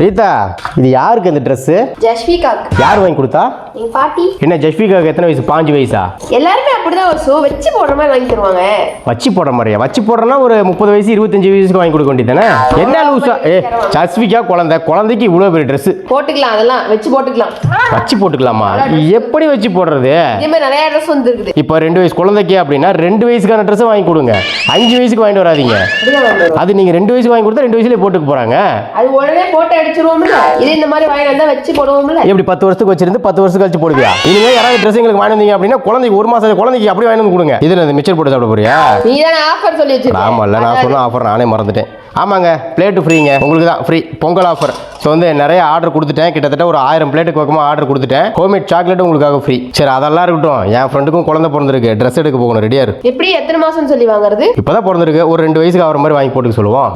ரீதா இது யாருக்கு இந்த ட்ரெஸ்ஸு ஜஸ்விகாக்கு. யார் வாங்கி கொடுத்தா? எங்க பாட்டி. என்ன ஜஸ்விகாவுக்கு எத்தனை வயசு? பாஞ்சு வயசா? எல்லாருமே அப்படிதான் ஒரு ஷோ வச்சு போடுற மாதிரி வாங்கி தருவாங்க. வச்சு போட மாதிரியா? வச்சு போடுறனா ஒரு முப்பது வயசு இருபத்தஞ்சு வயசுக்கு வாங்கி கொடுக்க வேண்டியதானே என்ன லூசா? ஏ ஜஸ்விகா குழந்தை குழந்தைக்கு இவ்வளோ பெரிய ட்ரெஸ்ஸு போட்டுக்கலாம் அதெல்லாம் வச்சு போட்டுக்கலாம். வச்சு போட்டுக்கலாமா? எப்படி வச்சு போடுறது? இதே மாதிரி நிறைய ட்ரெஸ் வந்துருக்குது. இப்போ ரெண்டு வயசு குழந்தைக்கு அப்படின்னா ரெண்டு வயசுக்கான ட்ரெஸ்ஸை வாங்கி கொடுங்க. அஞ்சு வயசுக்கு வாங்கிட்டு வராதீங்க. அப்படிதான் வாங்கி வருவோம். அது நீங்கள் ரெண்டு வயசுக்கு வாங்கி கொடுத்தா ரெண்டு வயசுலேயே போட்டுக்க போகிறாங்க அது உடனே போட்டு அடிச்சிருவோம்ல? இதே இந்த மாதிரி வாங்கி வந்தா வச்சு போடுவோம்ல? எப்படி பத்து வருஷத்துக்கு வச்சிருந்து பத்து வருஷம் கழிச்சு போடுவியா? இனிமே யாராவது ட்ரெஸ் எங்களுக்கு வாங்கி வந்தீங்க அப்படின்னா குழந்தைக்கு ஒரு மாசம் குழந்தைக்கு அப்படியே வாங்கி வந்து கொடுங்க. இதில் இந்த மிச்சர் போட்டு சாப்பிட போறியா? நீ தானே ஆஃபர் சொல்லி வச்சிருக்க. ஆமாம்ல நான் சொன்ன ஆஃபர் நானே மறந்துட்டேன். ஆமாங்க பிளேட்டு ஃப்ரீங்க உங்களுக்கு தான் ஃப்ரீ பொங்கல் ஆஃபர் ஸோ வந்து நிறைய ஆர்டர் கொடுத்துட்டேன். கிட்டத்தட்ட ஒரு ஆயிரம் பிளேட்டுக்கு பக்கமாக ஆர்டர் கொடுத்துட்டேன். ஹோம்மேட் சாக்லேட் உங்களுக்காக ஃப்ரீ சரி அதெல்லாம் இருக்கட்டும். என் ஃப்ரெண்டுக்கும் குழந்தை பிறந்திருக்கு. ட்ரெஸ் எடுக்க போகணும். ரெடியாக இரு. எப்படி எத்தனை மாசம் சொல்லி வாங்குறது? இப்போ தான் பிறந்திருக்கு. ஒரு ரெண்டு வயசுக்கு ஆகிற மாதிரி வாங்கி போட்டுக்க சொல்லுவோம்.